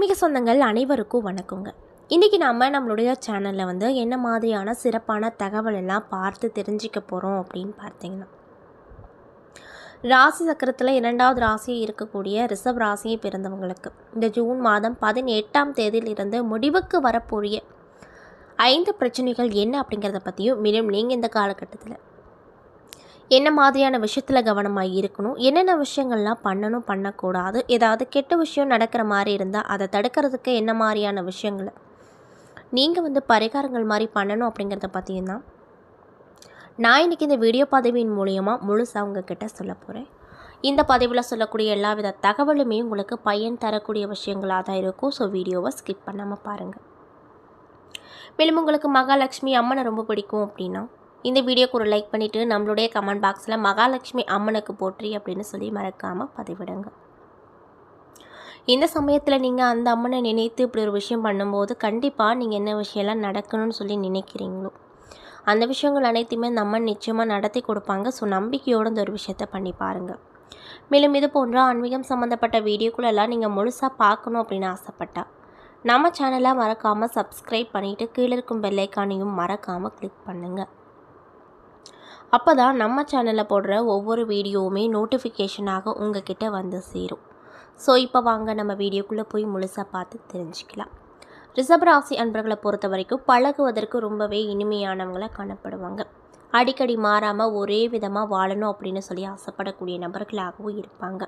ஆன்மீக சொந்தங்கள் அனைவருக்கும் வணக்கங்க. இன்றைக்கி நாம் நம்மளுடைய சேனலில் வந்து என்ன மாதிரியான சிறப்பான தகவல் எல்லாம் பார்த்து தெரிஞ்சிக்க போகிறோம் அப்படின்னு பார்த்தீங்கன்னா ராசி சக்கரத்தில் இரண்டாவது ராசி இருக்கக்கூடிய ரிஷப் ராசியை பிறந்தவங்களுக்கு இந்த ஜூன் மாதம் பதினெட்டாம் தேதியிலிருந்து முடிவுக்கு வரக்கூடிய ஐந்து பிரச்சனைகள் என்ன அப்படிங்கிறத பற்றியும் மேலும் நீங்கள் இந்த காலகட்டத்தில் என்ன மாதிரியான விஷயத்தில் கவனமாக இருக்கணும்? என்னென்ன விஷயங்கள்லாம் பண்ணணும் பண்ணக்கூடாது? ஏதாவது கெட்ட விஷயம் நடக்கிற மாதிரி இருந்தால் அதை தடுக்கிறதுக்கு என்ன மாதிரியான விஷயங்களை? நீங்கள் வந்து பரிகாரங்கள் மாதிரி பண்ணணும் அப்படிங்கிறத பற்றியும் தான் நான் இன்றைக்கி இந்த வீடியோ பதவியின் மூலியமாக முழுசாக உங்ககிட்ட சொல்ல போகிறேன் இந்த பதிவில் சொல்லக்கூடிய எல்லா வித தகவலுமே உங்களுக்கு பயன் தரக்கூடிய விஷயங்களாக தான் இருக்கும். ஸோ வீடியோவை ஸ்கிப் பண்ணாமல் பாருங்கள் மேலும் உங்களுக்கு மகாலட்சுமி அம்மனை ரொம்ப பிடிக்கும் அப்படின்னா இந்த வீடியோக்கு ஒரு லைக் பண்ணிவிட்டு நம்மளுடைய கமெண்ட் பாக்ஸில் மகாலட்சுமி அம்மனுக்கு போற்றி அப்படின்னு சொல்லி மறக்காமல் பதிவிடுங்க. இந்த சமயத்தில் நீங்கள் அந்த அம்மனை நினைத்து இப்படி ஒரு விஷயம் பண்ணும்போது கண்டிப்பாக நீங்கள் என்ன விஷயம்லாம் நடக்கணும்னு சொல்லி நினைக்கிறீங்களோ அந்த விஷயங்கள் அனைத்தையுமே அந்த அம்மன் நிச்சயமாக நடத்தி கொடுப்பாங்க. ஸோ நம்பிக்கையோடு இந்த ஒரு விஷயத்த பண்ணி பாருங்கள் மேலும் இது போன்ற ஆன்மீகம் சம்மந்தப்பட்ட வீடியோக்குள்ளெல்லாம் நீங்கள் முழுசாக பார்க்கணும் அப்படின்னு ஆசைப்பட்டா நம்ம சேனலை மறக்காமல் சப்ஸ்கிரைப் பண்ணிவிட்டு கீழே இருக்கும் பெல்லைக்கானையும் மறக்காமல் கிளிக் பண்ணுங்கள் அப்போ தான் நம்ம சேனலில் போடுற ஒவ்வொரு வீடியோவுமே நோட்டிஃபிகேஷனாக உங்ககிட்ட வந்து சேரும். ஸோ இப்போ வாங்க நம்ம வீடியோக்குள்ளே போய் முழுசாக பார்த்து தெரிஞ்சுக்கலாம். ரிஷபராசி அன்பர்களை பொறுத்த வரைக்கும் பழகுவதற்கு ரொம்பவே இனிமையானவங்களாக காணப்படுவாங்க. அடிக்கடி மாறாமல் ஒரே விதமாக வாழணும் அப்படின்னு சொல்லி ஆசைப்படக்கூடிய நபர்களாகவும் இருப்பாங்க.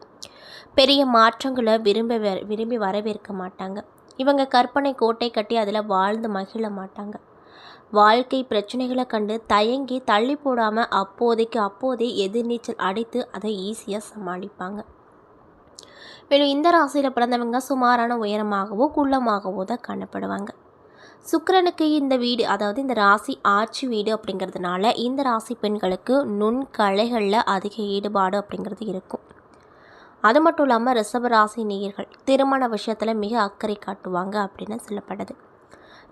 பெரிய மாற்றங்களை விரும்ப விரும்பி வரவேற்க மாட்டாங்க. இவங்க கற்பனை கோட்டை கட்டி அதில் வாழ்ந்து மகிழ மாட்டாங்க. வாழ்க்கை பிரச்சனைகளை கண்டு தயங்கி தள்ளி போடாமல் அப்போதைக்கு அப்போதே எதிர்நீச்சல் அடைத்து அதை ஈஸியாக சமாளிப்பாங்க. மேலும் இந்த ராசியில் பிறந்தவங்க சுமாரான உயரமாகவோ குள்ளமாகவோ தான் காணப்படுவாங்க. சுக்கரனுக்கு இந்த வீடு அதாவது இந்த ராசி ஆட்சி வீடு அப்படிங்கிறதுனால இந்த ராசி பெண்களுக்கு நுண்கலைகளில் அதிக ஈடுபாடு அப்படிங்கிறது இருக்கும். அது மட்டும் இல்லாமல் ரிஷப ராசி நேயர்கள் திருமண விஷயத்தில் மிக அக்கறை காட்டுவாங்க அப்படின்னு சொல்லப்படுது.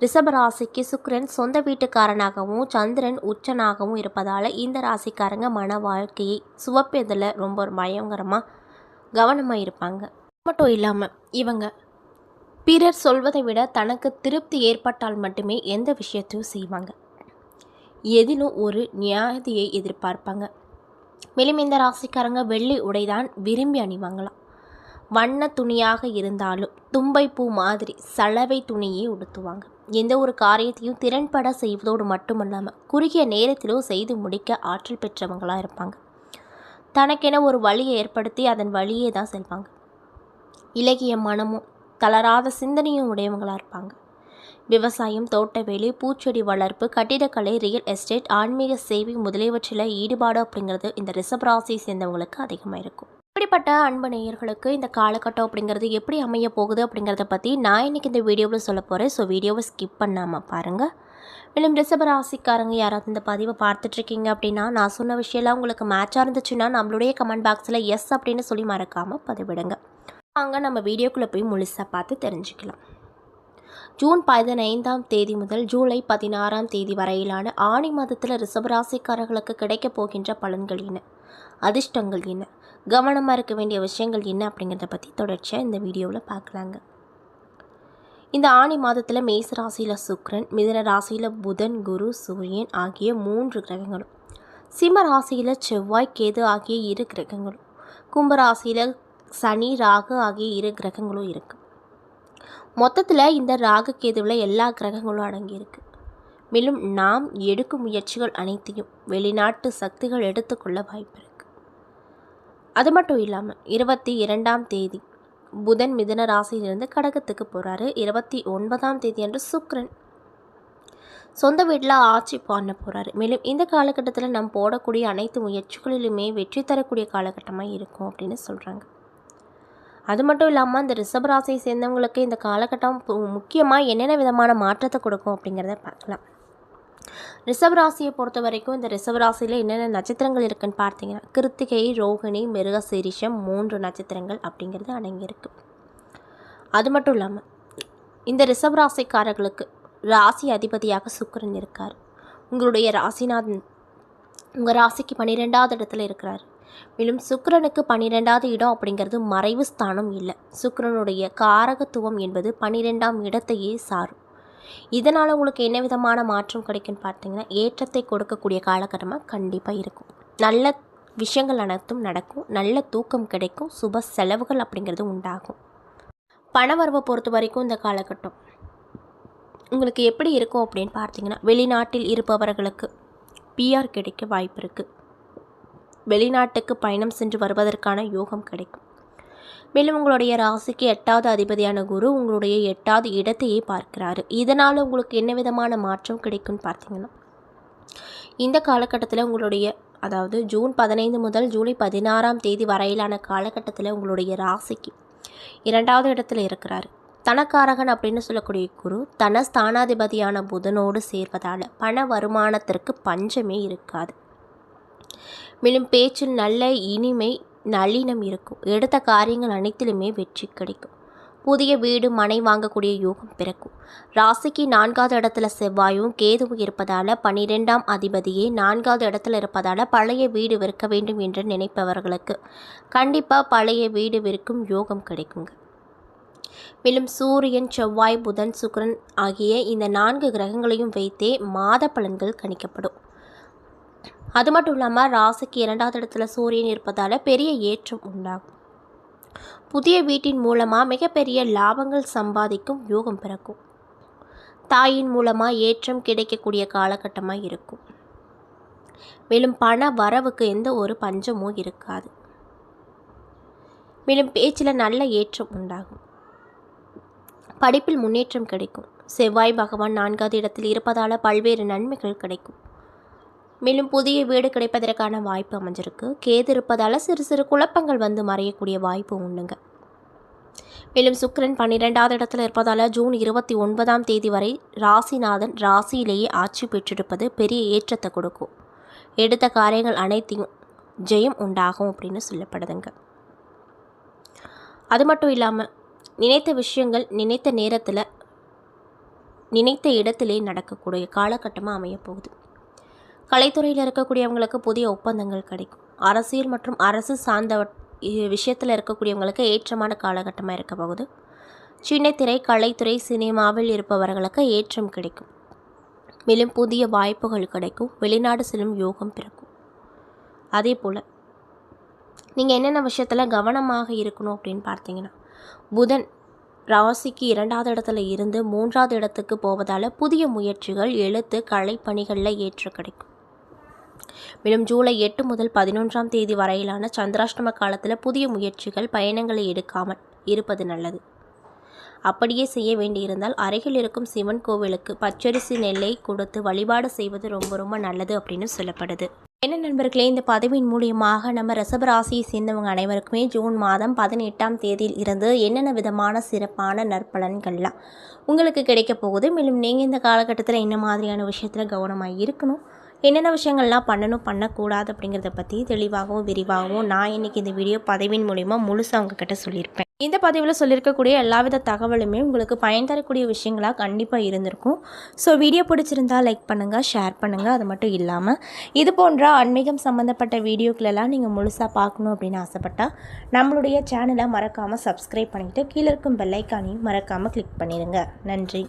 ரிஷபராசிக்கு சுக்கரன் சொந்த வீட்டுக்காரனாகவும் சந்திரன் உச்சனாகவும் இருப்பதால் இந்த ராசிக்காரங்க மன வாழ்க்கையை சுவப்பதில் ரொம்ப பயங்கரமாக கவனமாக இருப்பாங்க. மட்டும் இல்லாமல் இவங்க பிறர் சொல்வதை விட தனக்கு திருப்தி ஏற்பட்டால் மட்டுமே எந்த விஷயத்தையும் செய்வாங்க. எதிலும் ஒரு நியாயத்தையை எதிர்பார்ப்பாங்க. மேலும் இந்த ராசிக்காரங்க வெள்ளி உடைதான் விரும்பி அணிவாங்களாம். வண்ண துணியாக இருந்தாலும் தும்பை பூ மாதிரி சலவை துணியே உடுத்துவாங்க. எந்த ஒரு காரியத்தையும் திறன்பட செய்வதோடு மட்டுமல்லாமல் குறுகிய நேரத்திலோ செய்து முடிக்க ஆற்றல் பெற்றவங்களாக இருப்பாங்க. தனக்கென ஒரு வழியை ஏற்படுத்தி அதன் வழியே தான் செல்வாங்க. இலகிய மனமும் தளராத சிந்தனையும் உடையவங்களாக இருப்பாங்க. விவசாயம் தோட்டவேலி பூச்செடி வளர்ப்பு கட்டிடக்கலை ரியல் எஸ்டேட் ஆன்மீக சேவை முதலியவற்றில் ஈடுபாடு அப்படிங்கிறது இந்த ரிஷப் ராசியை சேர்ந்தவங்களுக்கு அதிகமாக இருக்கும். இப்படிப்பட்ட அன்பு நேயர்களுக்கு இந்த காலகட்டம் அப்படிங்கிறது எப்படி அமைய போகுது அப்படிங்கிறத பற்றி நான் இன்றைக்கி இந்த வீடியோவில் சொல்ல போகிறேன் ஸோ வீடியோவை ஸ்கிப் பண்ணாமல் பாருங்கள் மேலும் ரிஷப ராசிக்காரங்க யாராவது இந்த பதிவை பார்த்துட்ருக்கீங்க அப்படின்னா நான் சொன்ன விஷயம்லாம் உங்களுக்கு மேட்சாக இருந்துச்சுன்னா நம்மளுடைய கமெண்ட் பாக்ஸில் எஸ் அப்படின்னு சொல்லி மறக்காமல் பதிவிடுங்க. வாங்க நம்ம வீடியோக்குள்ளே போய் முழுசாக பார்த்து தெரிஞ்சுக்கலாம். ஜூன் பதினைந்தாம் தேதி முதல் ஜூலை பதினாறாம் தேதி வரையிலான ஆணி மாதத்தில் ரிஷபராசிக்காரர்களுக்கு கிடைக்கப் போகின்ற பலன்கள் என்ன? அதிர்ஷ்டங்கள் என்ன? கவனமாக இருக்க வேண்டிய விஷயங்கள் என்ன அப்படிங்கிறத பற்றி தொடர்ச்சியாக இந்த வீடியோவில் பார்க்கலாங்க இந்த ஆணி மாதத்தில் மேச ராசியில் சுக்ரன் மிதன ராசியில் புதன் குரு சூரியன் ஆகிய மூன்று கிரகங்களும். சிம்ம ராசியில் செவ்வாய் கேது ஆகிய இரு கிரகங்களும். கும்பராசியில் சனி ராகு ஆகிய இரு கிரகங்களும் இருக்குது மொத்தத்தில் இந்த ராகு கேதுவில் எல்லா கிரகங்களும் அடங்கியிருக்கு. மேலும் நாம் எடுக்கும் முயற்சிகள் அனைத்தையும் வெளிநாட்டு சக்திகள் எடுத்துக்கொள்ள வாய்ப்பு அது மட்டும் இல்லாமல் இருபத்தி இரண்டாம் தேதி புதன் மிதன ராசியிலிருந்து கடகத்துக்கு போகிறாரு இருபத்தி ஒன்பதாம் தேதி அன்று சுக்ரன் சொந்த வீட்டில் ஆட்சி பண்ண போகிறாரு மேலும் இந்த காலகட்டத்தில் நம்ம போடக்கூடிய அனைத்து முயற்சிகளிலுமே வெற்றி தரக்கூடிய காலகட்டமாக இருக்கும் அப்படின்னு சொல்கிறாங்க அது மட்டும் இல்லாமல் இந்த ரிஷபராசியை சேர்ந்தவங்களுக்கு இந்த காலகட்டம் முக்கியமாக என்னென்ன விதமான மாற்றத்தை கொடுக்கும் அப்படிங்கிறத பார்க்கலாம். ரிஷப ராசியை பொறுத்த வரைக்கும் இந்த ரிசவ் ராசியில் என்னென்ன நட்சத்திரங்கள் இருக்குன்னு பார்த்தீங்கன்னா கிருத்திகை ரோகிணி மிருக சிரிஷம் மூன்று நட்சத்திரங்கள் அப்படிங்கிறது அடங்கியிருக்கு. அது மட்டும் இல்லாமல் இந்த ரிஷப ராசிக்காரர்களுக்கு ராசி அதிபதியாக சுக்கரன் இருக்கார். உங்களுடைய ராசிநாதன் உங்கள் ராசிக்கு பன்னிரெண்டாவது இடத்துல இருக்கிறார். மேலும் சுக்கரனுக்கு பன்னிரெண்டாவது இடம் அப்படிங்கிறது மறைவு ஸ்தானம் இல்லை. சுக்கரனுடைய காரகத்துவம் என்பது பன்னிரெண்டாம் இடத்தையே சாரும். இதனால் உங்களுக்கு என்ன விதமான மாற்றம் கிடைக்குன்னு பார்த்தீங்கன்னா ஏற்றத்தை கொடுக்கக்கூடிய காலகட்டமாக கண்டிப்பாக இருக்கும். நல்ல விஷயங்கள் அனைத்தும் நடக்கும். நல்ல தூக்கம் கிடைக்கும். சுப செலவுகள் அப்படிங்கிறது உண்டாகும். பணவரவை பொறுத்த வரைக்கும் இந்த காலகட்டம். உங்களுக்கு எப்படி இருக்கும் அப்படின்னு பார்த்தீங்கன்னா வெளிநாட்டில் இருப்பவர்களுக்கு பிஆர் கிடைக்க வாய்ப்பு இருக்குது வெளிநாட்டுக்கு பயணம் சென்று வருவதற்கான யோகம் கிடைக்கும். மேலும் உங்களுடைய ராசிக்கு எட்டாவது அதிபதியான குரு உங்களுடைய எட்டாவது இடத்தையே பார்க்கிறாரு. இதனால் உங்களுக்கு என்ன விதமான மாற்றம் கிடைக்கும்னு பார்த்தீங்கன்னா இந்த காலகட்டத்தில் உங்களுடைய அதாவது ஜூன் பதினைந்து முதல் ஜூலை பதினாறாம் தேதி வரையிலான காலகட்டத்தில் உங்களுடைய ராசிக்கு இரண்டாவது இடத்துல இருக்கிறாரு. தனக்காரகன் அப்படின்னு சொல்லக்கூடிய குரு தன ஸ்தானாதிபதியான புதனோடு சேர்வதால் பண வருமானத்திற்கு பஞ்சமே இருக்காது. மேலும் பேச்சில் நல்ல இனிமை நளினம் இருக்கும். எடுத்த காரியங்கள் அனைத்திலுமே வெற்றி கிடைக்கும். புதிய வீடு மனை வாங்கக்கூடிய யோகம் பிறக்கும். ராசிக்கு நான்காவது இடத்துல செவ்வாயும் கேதுவும் இருப்பதால் பன்னிரெண்டாம் அதிபதியே நான்காவது இடத்துல இருப்பதால் பழைய வீடு விற்க வேண்டும் என்று நினைப்பவர்களுக்கு கண்டிப்பாக பழைய வீடு விற்கும் யோகம் கிடைக்குங்க. மேலும் சூரியன் செவ்வாய் புதன் சுக்கரன் ஆகிய இந்த நான்கு கிரகங்களையும் வைத்தே மாத பலன்கள் கணிக்கப்படும். அது மட்டும் இல்லாமல் ராசிக்கு இரண்டாவது இடத்துல சூரியன் இருப்பதால் பெரிய ஏற்றம் உண்டாகும். புதிய வீட்டின் மூலமாக மிகப்பெரிய லாபங்கள் சம்பாதிக்கும் யோகம் பிறக்கும். தாயின் மூலமாக ஏற்றம் கிடைக்கக்கூடிய காலகட்டமாக இருக்கும். மேலும் பண வரவுக்கு எந்த ஒரு பஞ்சமும் இருக்காது. மேலும் பேச்சில் நல்ல ஏற்றம் உண்டாகும். படிப்பில் முன்னேற்றம் கிடைக்கும். செவ்வாய் பகவான் நான்காவது இடத்தில் இருப்பதால் பல்வேறு நன்மைகள் கிடைக்கும். மேலும் புதிய வீடு கிடைப்பதற்கான வாய்ப்பு அமைஞ்சிருக்கு. கேது இருப்பதால் சிறு சிறு குழப்பங்கள் வந்து மறையக்கூடிய வாய்ப்பு உண்டுங்க. மேலும் சுக்கரன் பன்னிரெண்டாவது இடத்துல இருப்பதால் ஜூன் இருபத்தி ஒன்பதாம் தேதி வரை ராசிநாதன் ராசியிலேயே ஆட்சி பெற்றிருப்பது பெரிய ஏற்றத்தை கொடுக்கும். எடுத்த காரியங்கள் அனைத்தையும் ஜெயம் உண்டாகும் அப்படின்னு சொல்லப்படுதுங்க. அது மட்டும் இல்லாமல் நினைத்த விஷயங்கள் நினைத்த நேரத்தில் நினைத்த இடத்திலே நடக்கக்கூடிய காலகட்டமாக அமையப்போகுது. கலைத்துறையில் இருக்கக்கூடியவங்களுக்கு புதிய ஒப்பந்தங்கள் கிடைக்கும். அரசியல் மற்றும் அரசு சார்ந்த விஷயத்தில் இருக்கக்கூடியவங்களுக்கு ஏற்றமான காலகட்டமாக இருக்க போகுது. சின்னத்திரை கலைத்துறை சினிமாவில் இருப்பவர்களுக்கு ஏற்றம் கிடைக்கும். மேலும் புதிய வாய்ப்புகள் கிடைக்கும். வெளிநாடு செல்லும் யோகம் பிறக்கும். அதே போல் நீங்கள் என்னென்ன விஷயத்தில் கவனமாக இருக்கணும் அப்படின்னு பார்த்தீங்கன்னா புதன் ராசிக்கு இரண்டாவது இடத்துல இருந்து மூன்றாவது இடத்துக்கு போவதால் புதிய முயற்சிகள் எழுத்து கலை பணிகளில் ஏற்ற கிடைக்கும். மேலும் ஜூலை எட்டு முதல் பதினொன்றாம் தேதி வரையிலான சந்திராஷ்டம காலத்தில் புதிய முயற்சிகள் பயணங்களை எடுக்காமல் இருப்பது நல்லது. அப்படியே செய்ய வேண்டியிருந்தால் அருகில் இருக்கும் சிவன் கோவிலுக்கு பச்சரிசி நெல்லை கொடுத்து வழிபாடு செய்வது ரொம்ப ரொம்ப நல்லது அப்படின்னு சொல்லப்படுது. என்ன நண்பர்களே இந்த பதவியின் மூலியமாக நம்ம ரிஷபராசியை சேர்ந்தவங்க அனைவருக்குமே ஜூன் மாதம் பதினெட்டாம் தேதியில் இருந்து என்னென்ன விதமான சிறப்பான நற்பலன்கள்லாம் உங்களுக்கு கிடைக்க போகுது. மேலும் நீங்கள் இந்த காலகட்டத்தில் என்ன மாதிரியான விஷயத்தில் கவனமாக இருக்கணும்? என்னென்ன விஷயங்கள்லாம் பண்ணணும் பண்ணக்கூடாது அப்படிங்கிறத பற்றி தெளிவாகவும் விரிவாகவும் நான் இன்றைக்கி இந்த வீடியோ பதவியின் மூலிமா முழுசாக உங்ககிட்ட சொல்லியிருப்பேன். இந்த பதிவில் சொல்லியிருக்கக்கூடிய எல்லாவித தகவலுமே உங்களுக்கு பயன் தரக்கூடிய விஷயங்களாக கண்டிப்பாக இருந்திருக்கும். ஸோ வீடியோ பிடிச்சிருந்தால் லைக் பண்ணுங்கள் ஷேர் பண்ணுங்கள் அது மட்டும் இல்லாமல் இது போன்ற ஆன்மீகம் சம்மந்தப்பட்ட வீடியோக்களெல்லாம் நீங்கள் முழுசாக பார்க்கணும் அப்படின்னு ஆசைப்பட்டால் நம்மளுடைய சேனலை மறக்காமல் சப்ஸ்கிரைப் பண்ணிவிட்டு கீழே இருக்கும் பெல்லைக்கானையும் மறக்காமல் கிளிக் பண்ணிடுங்க. நன்றி.